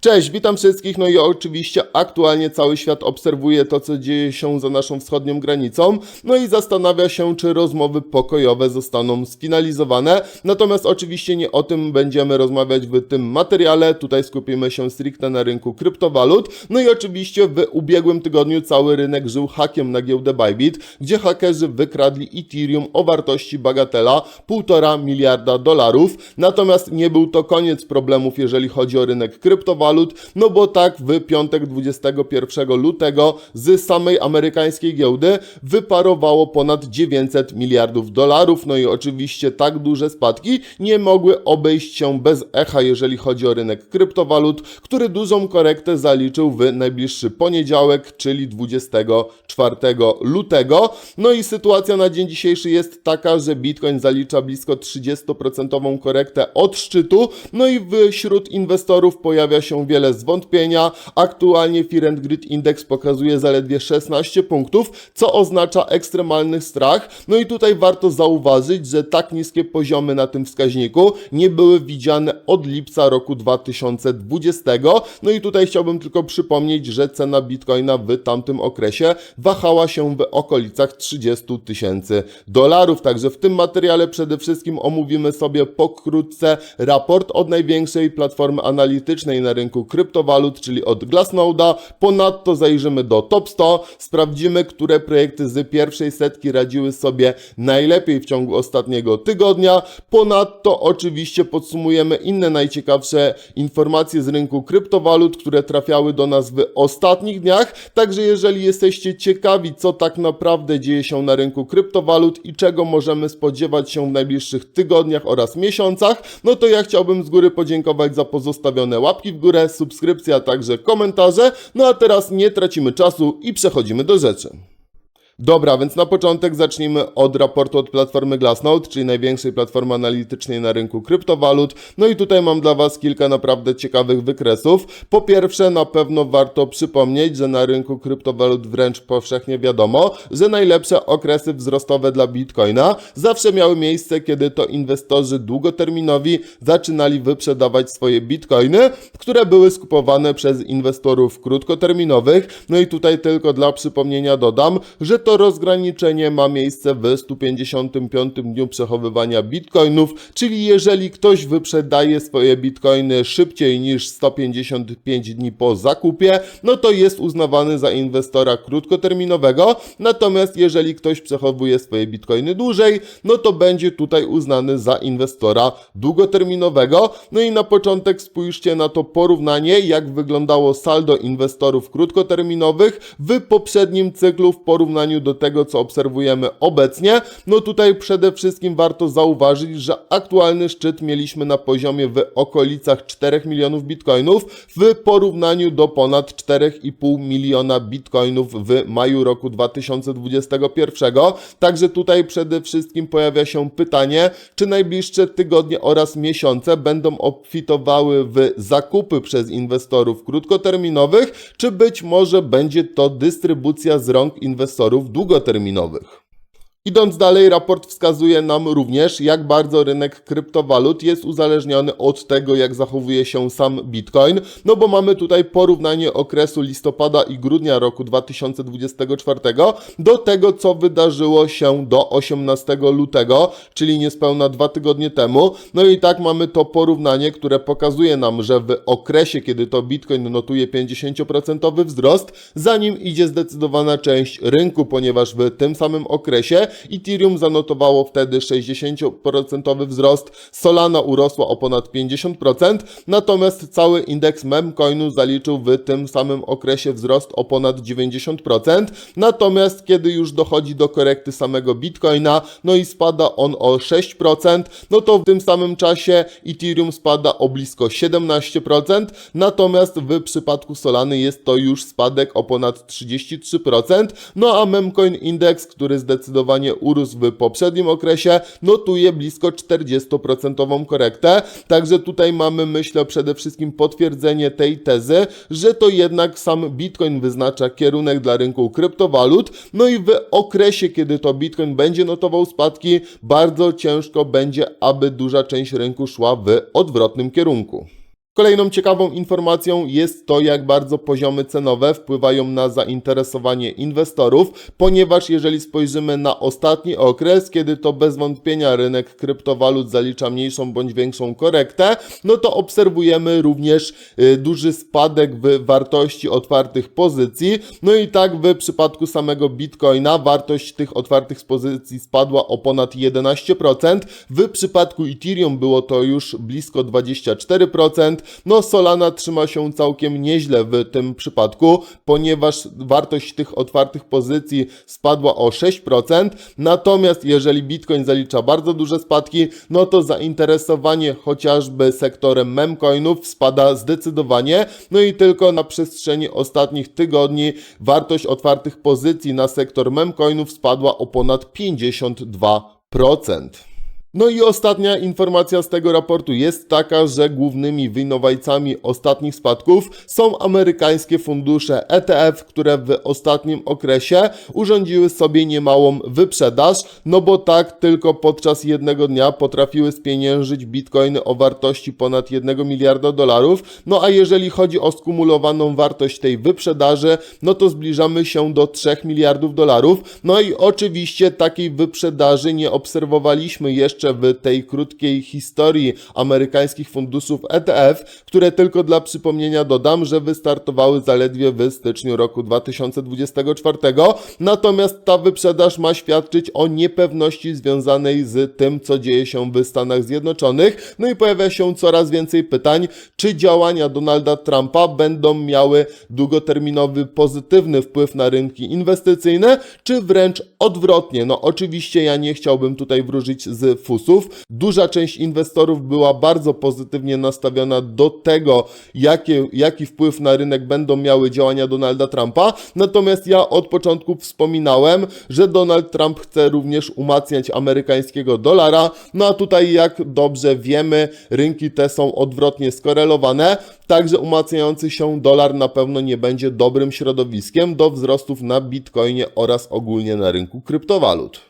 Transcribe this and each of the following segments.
Cześć, witam wszystkich. No i oczywiście aktualnie cały świat obserwuje to, co dzieje się za naszą wschodnią granicą, no i zastanawia się, czy rozmowy pokojowe zostaną sfinalizowane. Natomiast oczywiście nie o tym będziemy rozmawiać w tym materiale. Tutaj skupimy się stricte na rynku kryptowalut. No i oczywiście w ubiegłym tygodniu cały rynek żył hakiem na giełdę Bybit, gdzie hakerzy wykradli Ethereum o wartości bagatela 1,5 miliarda dolarów. Natomiast nie był to koniec problemów, jeżeli chodzi o rynek kryptowalut, no bo tak w piątek 21 lutego z samej amerykańskiej giełdy wyparowało ponad 900 miliardów dolarów. No i oczywiście tak duże spadki nie mogły obejść się bez echa, jeżeli chodzi o rynek kryptowalut, który dużą korektę zaliczył w najbliższy poniedziałek, czyli 24 lutego. No i sytuacja na dzień dzisiejszy jest taka, że Bitcoin zalicza blisko 30% korektę od szczytu, no i wśród inwestorów pojawia się wiele zwątpienia. Aktualnie Fear and Greed Index pokazuje zaledwie 16 punktów, co oznacza ekstremalny strach. No i tutaj warto zauważyć, że tak niskie poziomy na tym wskaźniku nie były widziane od lipca roku 2020. No i tutaj chciałbym tylko przypomnieć, że cena Bitcoina w tamtym okresie wahała się w okolicach 30 tysięcy dolarów. Także w tym materiale przede wszystkim omówimy sobie pokrótce raport od największej platformy analitycznej na rynku kryptowalut, czyli od Glassnode'a. Ponadto zajrzymy do Top 100, sprawdzimy, które projekty z pierwszej setki radziły sobie najlepiej w ciągu ostatniego tygodnia. Ponadto oczywiście podsumujemy inne najciekawsze informacje z rynku kryptowalut, które trafiały do nas w ostatnich dniach. Także jeżeli jesteście ciekawi, co tak naprawdę dzieje się na rynku kryptowalut i czego możemy spodziewać się w najbliższych tygodniach oraz miesiącach, no to ja chciałbym z góry podziękować za pozostawione łapki w górę, subskrypcje, a także komentarze. No a teraz nie tracimy czasu i przechodzimy do rzeczy. Dobra, więc na początek zacznijmy od raportu od platformy Glassnode, czyli największej platformy analitycznej na rynku kryptowalut. No i tutaj mam dla Was kilka naprawdę ciekawych wykresów. Po pierwsze, na pewno warto przypomnieć, że na rynku kryptowalut wręcz powszechnie wiadomo, że najlepsze okresy wzrostowe dla Bitcoina zawsze miały miejsce, kiedy to inwestorzy długoterminowi zaczynali wyprzedawać swoje Bitcoiny, które były skupowane przez inwestorów krótkoterminowych. No i tutaj tylko dla przypomnienia dodam, że to rozgraniczenie ma miejsce w 155 dniu przechowywania bitcoinów, czyli jeżeli ktoś wyprzedaje swoje bitcoiny szybciej niż 155 dni po zakupie, no to jest uznawany za inwestora krótkoterminowego, natomiast jeżeli ktoś przechowuje swoje bitcoiny dłużej, no to będzie tutaj uznany za inwestora długoterminowego. No i na początek spójrzcie na to porównanie, jak wyglądało saldo inwestorów krótkoterminowych w poprzednim cyklu w porównaniu do tego, co obserwujemy obecnie. No tutaj przede wszystkim warto zauważyć, że aktualny szczyt mieliśmy na poziomie w okolicach 4 milionów bitcoinów w porównaniu do ponad 4,5 miliona bitcoinów w maju roku 2021. Także tutaj przede wszystkim pojawia się pytanie, czy najbliższe tygodnie oraz miesiące będą obfitowały w zakupy przez inwestorów krótkoterminowych, czy być może będzie to dystrybucja z rąk inwestorów długoterminowych. Idąc dalej, raport wskazuje nam również, jak bardzo rynek kryptowalut jest uzależniony od tego, jak zachowuje się sam Bitcoin. No bo mamy tutaj porównanie okresu listopada i grudnia roku 2024 do tego, co wydarzyło się do 18 lutego, czyli niespełna dwa tygodnie temu. No i tak mamy to porównanie, które pokazuje nam, że w okresie, kiedy to Bitcoin notuje 50% wzrost, za nim idzie zdecydowana część rynku, ponieważ w tym samym okresie Ethereum zanotowało wtedy 60% wzrost, Solana urosła o ponad 50%, natomiast cały indeks memcoinu zaliczył w tym samym okresie wzrost o ponad 90%, natomiast kiedy już dochodzi do korekty samego Bitcoina, no i spada on o 6%, no to w tym samym czasie Ethereum spada o blisko 17%, natomiast w przypadku Solany jest to już spadek o ponad 33%, no a memcoin index, który zdecydowanie zdecydowanie urósł w poprzednim okresie, notuje blisko 40% korektę. Także tutaj mamy, myślę, przede wszystkim potwierdzenie tej tezy, że to jednak sam Bitcoin wyznacza kierunek dla rynku kryptowalut. No i w okresie, kiedy to Bitcoin będzie notował spadki, bardzo ciężko będzie, aby duża część rynku szła w odwrotnym kierunku. Kolejną ciekawą informacją jest to, jak bardzo poziomy cenowe wpływają na zainteresowanie inwestorów, ponieważ jeżeli spojrzymy na ostatni okres, kiedy to bez wątpienia rynek kryptowalut zalicza mniejszą bądź większą korektę, no to obserwujemy również y, duży spadek w wartości otwartych pozycji. No i tak w przypadku samego Bitcoina wartość tych otwartych pozycji spadła o ponad 11%. W przypadku Ethereum było to już blisko 24%. No Solana trzyma się całkiem nieźle w tym przypadku, ponieważ wartość tych otwartych pozycji spadła o 6%. Natomiast jeżeli Bitcoin zalicza bardzo duże spadki, no to zainteresowanie chociażby sektorem memcoinów spada zdecydowanie. No i tylko na przestrzeni ostatnich tygodni wartość otwartych pozycji na sektor memcoinów spadła o ponad 52%. No i ostatnia informacja z tego raportu jest taka, że głównymi winowajcami ostatnich spadków są amerykańskie fundusze ETF, które w ostatnim okresie urządziły sobie niemałą wyprzedaż, no bo tak tylko podczas jednego dnia potrafiły spieniężyć bitcoiny o wartości ponad 1 miliarda dolarów, no a jeżeli chodzi o skumulowaną wartość tej wyprzedaży, no to zbliżamy się do 3 miliardów dolarów, no i oczywiście takiej wyprzedaży nie obserwowaliśmy jeszcze jeszcze w tej krótkiej historii amerykańskich funduszów ETF, które tylko dla przypomnienia dodam, że wystartowały zaledwie w styczniu roku 2024. Natomiast ta wyprzedaż ma świadczyć o niepewności związanej z tym, co dzieje się w Stanach Zjednoczonych. No i pojawia się coraz więcej pytań, czy działania Donalda Trumpa będą miały długoterminowy pozytywny wpływ na rynki inwestycyjne, czy wręcz odwrotnie. No oczywiście ja nie chciałbym tutaj wróżyć z fusów. Duża część inwestorów była bardzo pozytywnie nastawiona do tego, jakie, jaki wpływ na rynek będą miały działania Donalda Trumpa. Natomiast ja od początku wspominałem, że Donald Trump chce również umacniać amerykańskiego dolara. No a tutaj, jak dobrze wiemy, rynki te są odwrotnie skorelowane. Także umacniający się dolar na pewno nie będzie dobrym środowiskiem do wzrostów na bitcoinie oraz ogólnie na rynku kryptowalut.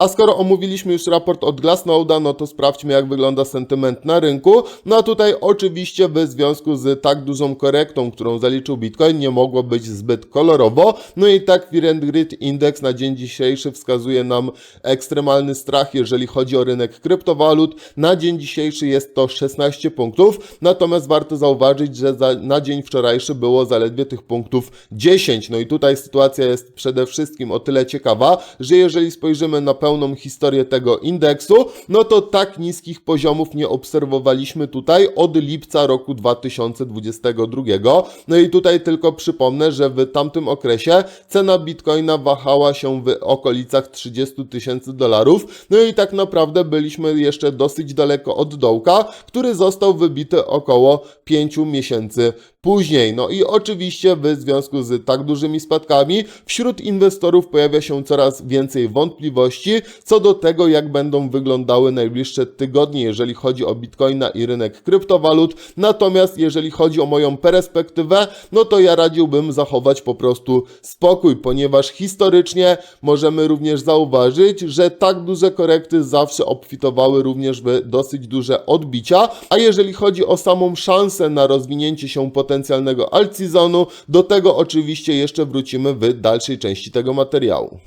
A skoro omówiliśmy już raport od Glassnode'a, no to sprawdźmy jak wygląda sentyment na rynku. No a tutaj oczywiście w związku z tak dużą korektą, którą zaliczył Bitcoin, nie mogło być zbyt kolorowo. No i tak Fear and Greed Index na dzień dzisiejszy wskazuje nam ekstremalny strach, jeżeli chodzi o rynek kryptowalut. Na dzień dzisiejszy jest to 16 punktów, natomiast warto zauważyć, że za, na dzień wczorajszy było zaledwie tych punktów 10. No i tutaj sytuacja jest przede wszystkim o tyle ciekawa, że jeżeli spojrzymy na pełną pełną historię tego indeksu, no to tak niskich poziomów nie obserwowaliśmy tutaj od lipca roku 2022. No i tutaj tylko przypomnę, że w tamtym okresie cena bitcoina wahała się w okolicach 30 tysięcy dolarów. No i tak naprawdę byliśmy jeszcze dosyć daleko od dołka, który został wybity około 5 miesięcy później. No i oczywiście w związku z tak dużymi spadkami wśród inwestorów pojawia się coraz więcej wątpliwości co do tego, jak będą wyglądały najbliższe tygodnie, jeżeli chodzi o bitcoina i rynek kryptowalut. Natomiast jeżeli chodzi o moją perspektywę, no to ja radziłbym zachować po prostu spokój, ponieważ historycznie możemy również zauważyć, że tak duże korekty zawsze obfitowały również w dosyć duże odbicia, a jeżeli chodzi o samą szansę na rozwinięcie się potencjalnego alt-seasonu, do tego oczywiście jeszcze wrócimy w dalszej części tego materiału.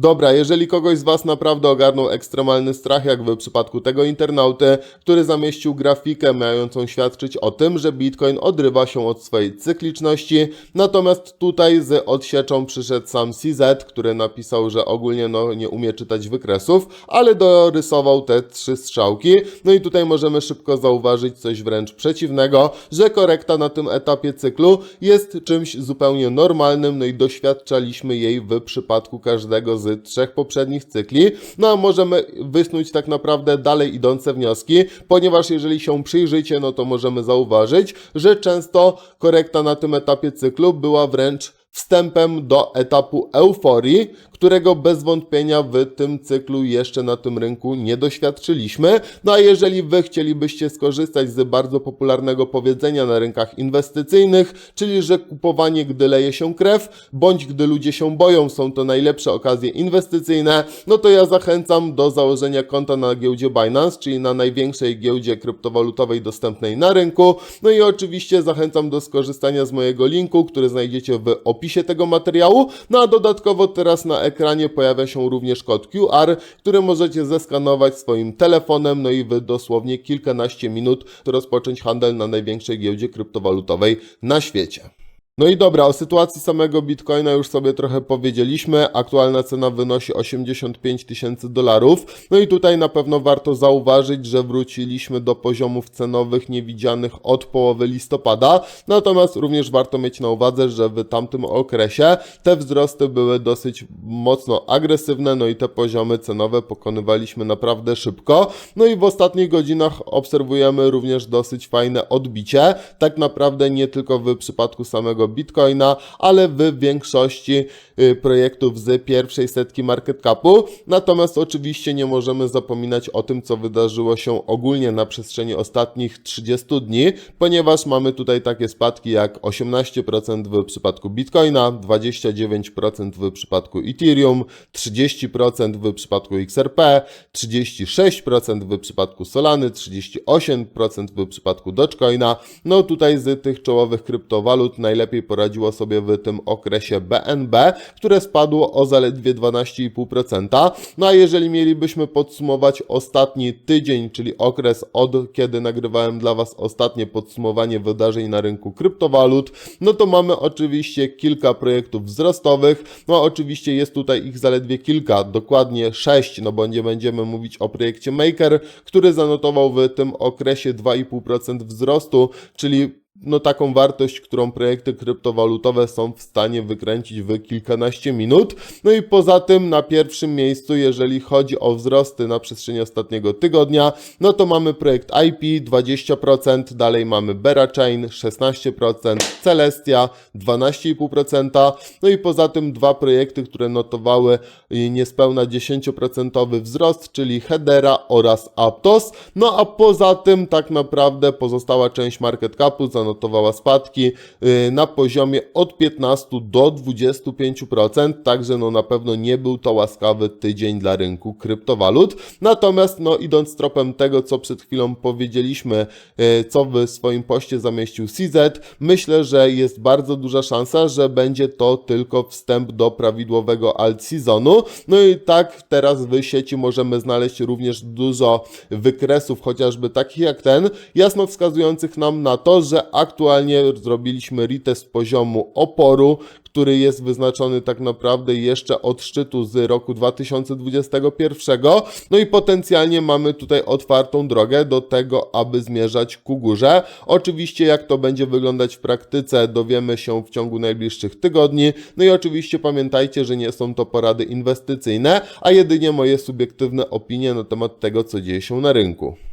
Dobra, jeżeli kogoś z Was naprawdę ogarnął ekstremalny strach, jak w przypadku tego internauty, który zamieścił grafikę mającą świadczyć o tym, że Bitcoin odrywa się od swojej cykliczności, natomiast tutaj z odsieczą przyszedł sam CZ, który napisał, że ogólnie no, nie umie czytać wykresów, ale dorysował te trzy strzałki. No i tutaj możemy szybko zauważyć coś wręcz przeciwnego, że korekta na tym etapie cyklu jest czymś zupełnie normalnym, no i doświadczaliśmy jej w przypadku każdego z trzech poprzednich cykli. No a możemy wysnuć tak naprawdę dalej idące wnioski, ponieważ jeżeli się przyjrzycie, no to możemy zauważyć, że często korekta na tym etapie cyklu była wręcz wstępem do etapu euforii, którego bez wątpienia w tym cyklu jeszcze na tym rynku nie doświadczyliśmy. No a jeżeli wy chcielibyście skorzystać z bardzo popularnego powiedzenia na rynkach inwestycyjnych, czyli że kupowanie gdy leje się krew, bądź gdy ludzie się boją, są to najlepsze okazje inwestycyjne, no to ja zachęcam do założenia konta na giełdzie Binance, czyli na największej giełdzie kryptowalutowej dostępnej na rynku. No i oczywiście zachęcam do skorzystania z mojego linku, który znajdziecie w opisie tego materiału. No a dodatkowo teraz na ekranie pojawia się również kod QR, który możecie zeskanować swoim telefonem, no i wy dosłownie kilkanaście minut rozpocząć handel na największej giełdzie kryptowalutowej na świecie. No i dobra, o sytuacji samego Bitcoina już sobie trochę powiedzieliśmy. Aktualna cena wynosi 85 tysięcy dolarów. No i tutaj na pewno warto zauważyć, że wróciliśmy do poziomów cenowych niewidzianych od połowy listopada. Natomiast również warto mieć na uwadze, że w tamtym okresie te wzrosty były dosyć mocno agresywne, no i te poziomy cenowe pokonywaliśmy naprawdę szybko. No i w ostatnich godzinach obserwujemy również dosyć fajne odbicie. Tak naprawdę nie tylko w przypadku samego Bitcoina, ale w większości y, projektów z pierwszej setki market capu. Natomiast oczywiście nie możemy zapominać o tym, co wydarzyło się ogólnie na przestrzeni ostatnich 30 dni, ponieważ mamy tutaj takie spadki jak 18% w przypadku Bitcoina, 29% w przypadku Ethereum, 30% w przypadku XRP, 36% w przypadku Solany, 38% w przypadku Dogecoina. No tutaj z tych czołowych kryptowalut najlepiej poradziło sobie w tym okresie BNB, które spadło o zaledwie 12,5%. No a jeżeli mielibyśmy podsumować ostatni tydzień, czyli okres od kiedy nagrywałem dla Was ostatnie podsumowanie wydarzeń na rynku kryptowalut, no to mamy oczywiście kilka projektów wzrostowych. No oczywiście jest tutaj ich zaledwie kilka, dokładnie 6, no bo nie będziemy mówić o projekcie Maker, który zanotował w tym okresie 2,5% wzrostu, czyli no taką wartość, którą projekty kryptowalutowe są w stanie wykręcić w kilkanaście minut. No i poza tym na pierwszym miejscu, jeżeli chodzi o wzrosty na przestrzeni ostatniego tygodnia, no to mamy projekt IP 20%, dalej mamy Berachain 16%, Celestia 12,5%, no i poza tym dwa projekty, które notowały niespełna 10% wzrost, czyli Hedera oraz Aptos. No a poza tym tak naprawdę pozostała część market capu spadki yy, na poziomie od 15 do 25%, także no na pewno nie był to łaskawy tydzień dla rynku kryptowalut. Natomiast no idąc tropem tego, co przed chwilą powiedzieliśmy, yy, co w swoim poście zamieścił CZ, myślę, że jest bardzo duża szansa, że będzie to tylko wstęp do prawidłowego alt seasonu. No i tak teraz w sieci możemy znaleźć również dużo wykresów, chociażby takich jak ten, jasno wskazujących nam na to, że aktualnie zrobiliśmy retest poziomu oporu, który jest wyznaczony tak naprawdę jeszcze od szczytu z roku 2021. No i potencjalnie mamy tutaj otwartą drogę do tego, aby zmierzać ku górze. Oczywiście jak to będzie wyglądać w praktyce dowiemy się w ciągu najbliższych tygodni. No i oczywiście pamiętajcie, że nie są to porady inwestycyjne, a jedynie moje subiektywne opinie na temat tego, co dzieje się na rynku.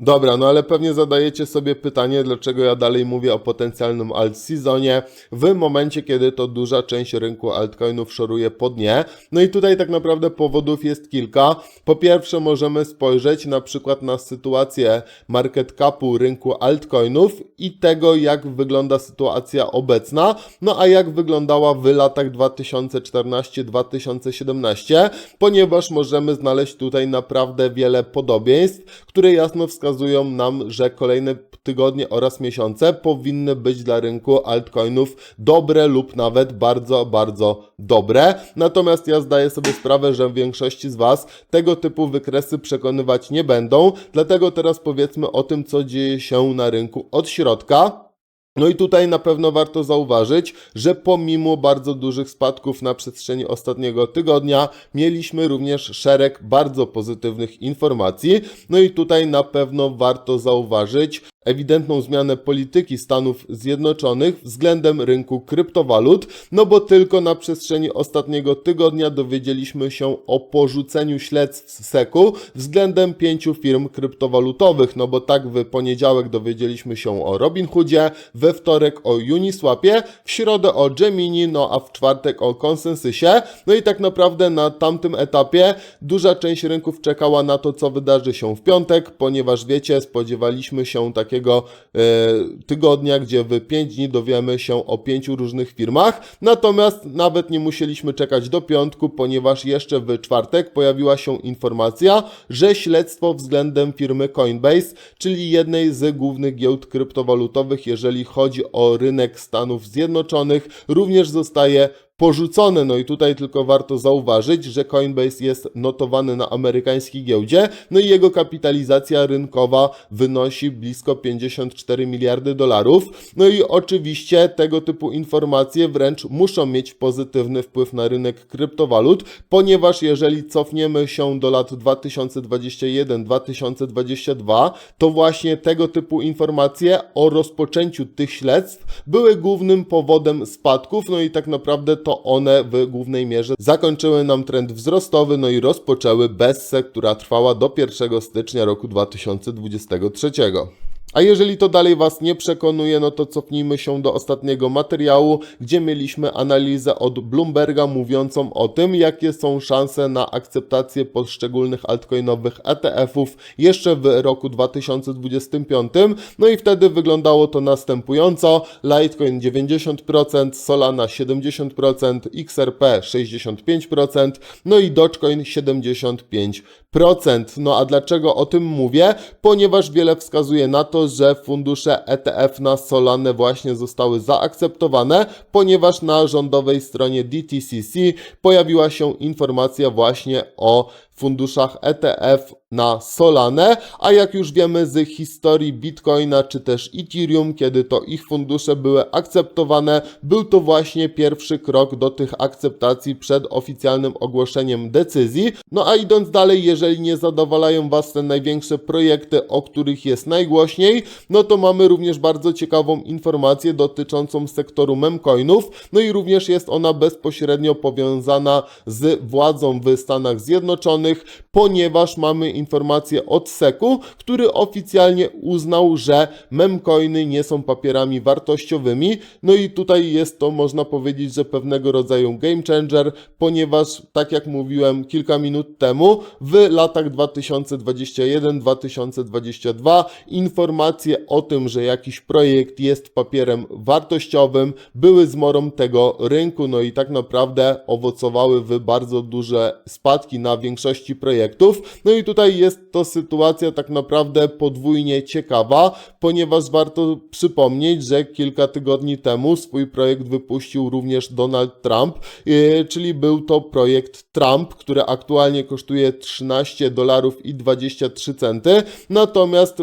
Dobra, no ale pewnie zadajecie sobie pytanie, dlaczego ja dalej mówię o potencjalnym alt seasonie w momencie, kiedy to duża część rynku altcoinów szoruje po dnie. No i tutaj tak naprawdę powodów jest kilka. Po pierwsze możemy spojrzeć na przykład na sytuację market capu rynku altcoinów i tego, jak wygląda sytuacja obecna, no a jak wyglądała w latach 2014-2017, ponieważ możemy znaleźć tutaj naprawdę wiele podobieństw, które jasno wskazują, wskazują nam, że kolejne tygodnie oraz miesiące powinny być dla rynku altcoinów dobre lub nawet bardzo, bardzo dobre. Natomiast ja zdaję sobie sprawę, że większości z Was tego typu wykresy przekonywać nie będą. Dlatego teraz powiedzmy o tym, co dzieje się na rynku od środka. No i tutaj na pewno warto zauważyć, że pomimo bardzo dużych spadków na przestrzeni ostatniego tygodnia, mieliśmy również szereg bardzo pozytywnych informacji. No i tutaj na pewno warto zauważyć ewidentną zmianę polityki Stanów Zjednoczonych względem rynku kryptowalut, no bo tylko na przestrzeni ostatniego tygodnia dowiedzieliśmy się o porzuceniu śledztw SEC-u względem pięciu firm kryptowalutowych, no bo tak w poniedziałek dowiedzieliśmy się o Robinhoodzie, we wtorek o Uniswapie, w środę o Gemini, no a w czwartek o Consensysie, no i tak naprawdę na tamtym etapie duża część rynków czekała na to, co wydarzy się w piątek, ponieważ wiecie, spodziewaliśmy się takiego e, tygodnia, gdzie w 5 dni dowiemy się o pięciu różnych firmach, natomiast nawet nie musieliśmy czekać do piątku, ponieważ jeszcze w czwartek pojawiła się informacja, że śledztwo względem firmy Coinbase, czyli jednej z głównych giełd kryptowalutowych, jeżeli chodzi o rynek Stanów Zjednoczonych, również zostaje porzucone. No i tutaj tylko warto zauważyć, że Coinbase jest notowany na amerykańskiej giełdzie, no i jego kapitalizacja rynkowa wynosi blisko 54 miliardy dolarów. No i oczywiście tego typu informacje wręcz muszą mieć pozytywny wpływ na rynek kryptowalut, ponieważ jeżeli cofniemy się do lat 2021-2022, to właśnie tego typu informacje o rozpoczęciu tych śledztw były głównym powodem spadków, no i tak naprawdę to one w głównej mierze zakończyły nam trend wzrostowy, no i rozpoczęły bessę, która trwała do 1 stycznia roku 2023. A jeżeli to dalej Was nie przekonuje, no to cofnijmy się do ostatniego materiału, gdzie mieliśmy analizę od Bloomberga mówiącą o tym, jakie są szanse na akceptację poszczególnych altcoinowych ETF-ów jeszcze w roku 2025. No i wtedy wyglądało to następująco: Litecoin 90%, Solana 70%, XRP 65%, no i Dogecoin 75%. No a dlaczego o tym mówię? Ponieważ wiele wskazuje na to, że fundusze ETF na Solanę właśnie zostały zaakceptowane, ponieważ na rządowej stronie DTCC pojawiła się informacja właśnie o funduszach ETF na Solanę, a jak już wiemy z historii Bitcoina czy też Ethereum, kiedy to ich fundusze były akceptowane, był to właśnie pierwszy krok do tych akceptacji przed oficjalnym ogłoszeniem decyzji. No a idąc dalej, jeżeli nie zadowalają Was te największe projekty, o których jest najgłośniej, no to mamy również bardzo ciekawą informację dotyczącą sektoru memcoinów, no i również jest ona bezpośrednio powiązana z władzą w Stanach Zjednoczonych, ponieważ mamy informację od SEC-u, który oficjalnie uznał, że memcoiny nie są papierami wartościowymi. No i tutaj jest to, można powiedzieć, że pewnego rodzaju game changer, ponieważ, tak jak mówiłem kilka minut temu, w latach 2021-2022 informacje o tym, że jakiś projekt jest papierem wartościowym, były zmorą tego rynku, no i tak naprawdę owocowały w bardzo duże spadki na większości projektów. No i tutaj jest to sytuacja tak naprawdę podwójnie ciekawa, ponieważ warto przypomnieć, że kilka tygodni temu swój projekt wypuścił również Donald Trump, yy, czyli był to projekt Trump, który aktualnie kosztuje 13 dolarów i 23 centy, natomiast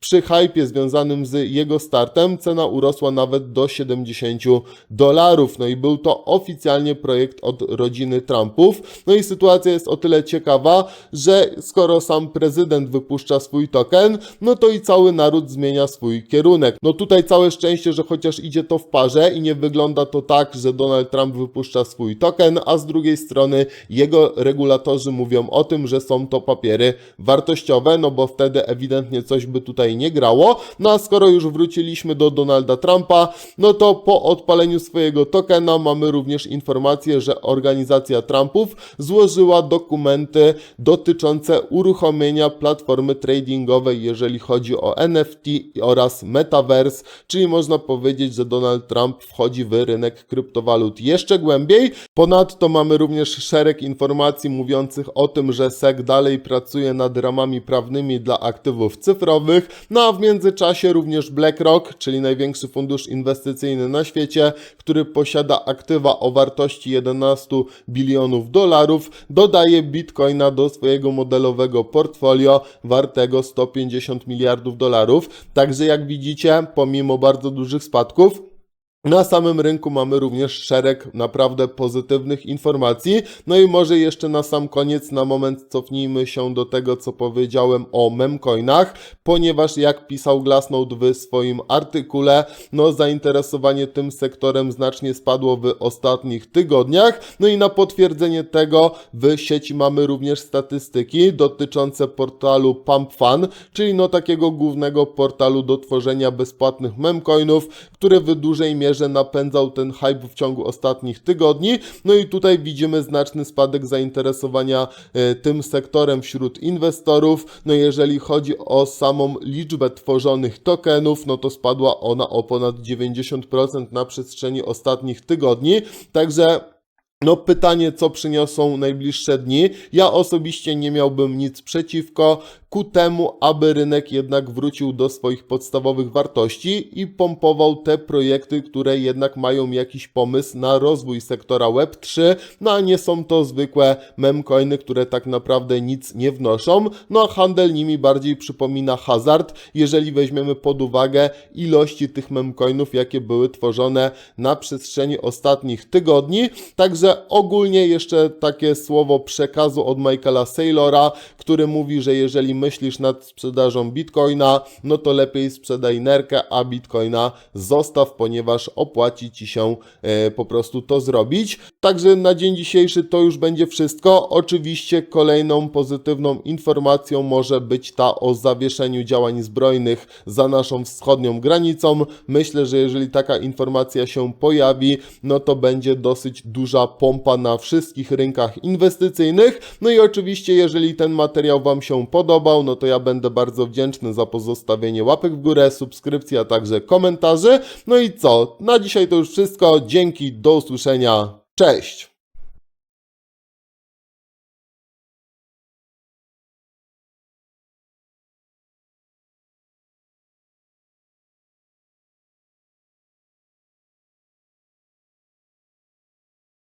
przy hypie związanym z jego startem cena urosła nawet do 70 dolarów. No i był to oficjalnie projekt od rodziny Trumpów. No i sytuacja jest o tyle ciekawa, że skoro sam prezydent wypuszcza swój token, no to i cały naród zmienia swój kierunek. No tutaj całe szczęście, że chociaż idzie to w parze i nie wygląda to tak, że Donald Trump wypuszcza swój token, a z drugiej strony jego regulatorzy mówią o tym, że są to papiery wartościowe, no bo wtedy ewidentnie coś by tutaj nie grało. No a skoro już wróciliśmy do Donalda Trumpa, no to po odpaleniu swojego tokena mamy również informację, że organizacja Trumpów złożyła dokumenty dotyczące uruchomienia platformy tradingowej, jeżeli chodzi o NFT oraz Metaverse, czyli można powiedzieć, że Donald Trump wchodzi w rynek kryptowalut jeszcze głębiej. Ponadto mamy również szereg informacji mówiących o tym, że SEC dalej pracuje nad ramami prawnymi dla aktywów cyfrowych, no a w międzyczasie również BlackRock, czyli największy fundusz inwestycyjny na świecie, który posiada aktywa o wartości 11 bilionów dolarów, dodaje bitcoina do swojego modelowego portfolio wartego 150 miliardów dolarów. Także jak widzicie, pomimo bardzo dużych spadków, Na samym rynku mamy również szereg naprawdę pozytywnych informacji. No i może jeszcze na sam koniec, na moment cofnijmy się do tego, co powiedziałem o memcoinach, ponieważ jak pisał Glassnode w swoim artykule, no zainteresowanie tym sektorem znacznie spadło w ostatnich tygodniach. No i na potwierdzenie tego w sieci mamy również statystyki dotyczące portalu PumpFun, czyli no takiego głównego portalu do tworzenia bezpłatnych memcoinów, który w dużej mierze napędzał ten hype w ciągu ostatnich tygodni. No i tutaj widzimy znaczny spadek zainteresowania e, tym sektorem wśród inwestorów. No jeżeli chodzi o samą liczbę tworzonych tokenów, no to spadła ona o ponad 90% na przestrzeni ostatnich tygodni. Także no pytanie, co przyniosą najbliższe dni. Ja osobiście nie miałbym nic przeciwko ku temu, aby rynek jednak wrócił do swoich podstawowych wartości i pompował te projekty, które jednak mają jakiś pomysł na rozwój sektora Web3, no a nie są to zwykłe memcoiny, które tak naprawdę nic nie wnoszą. No a handel nimi bardziej przypomina hazard, jeżeli weźmiemy pod uwagę ilości tych memcoinów, jakie były tworzone na przestrzeni ostatnich tygodni. Także ogólnie jeszcze takie słowo przekazu od Michaela Saylora, który mówi, że jeżeli myślisz nad sprzedażą bitcoina, no to lepiej sprzedaj nerkę, a bitcoina zostaw, ponieważ opłaci ci się e, po prostu to zrobić. Także na dzień dzisiejszy to już będzie wszystko. Oczywiście kolejną pozytywną informacją może być ta o zawieszeniu działań zbrojnych za naszą wschodnią granicą. Myślę, że jeżeli taka informacja się pojawi, no to będzie dosyć duża pompa na wszystkich rynkach inwestycyjnych. No i oczywiście, jeżeli ten materiał Wam się podobał, no to ja będę bardzo wdzięczny za pozostawienie łapek w górę, subskrypcji, a także komentarzy. No i co? Na dzisiaj to już wszystko. Dzięki, do usłyszenia. Cześć!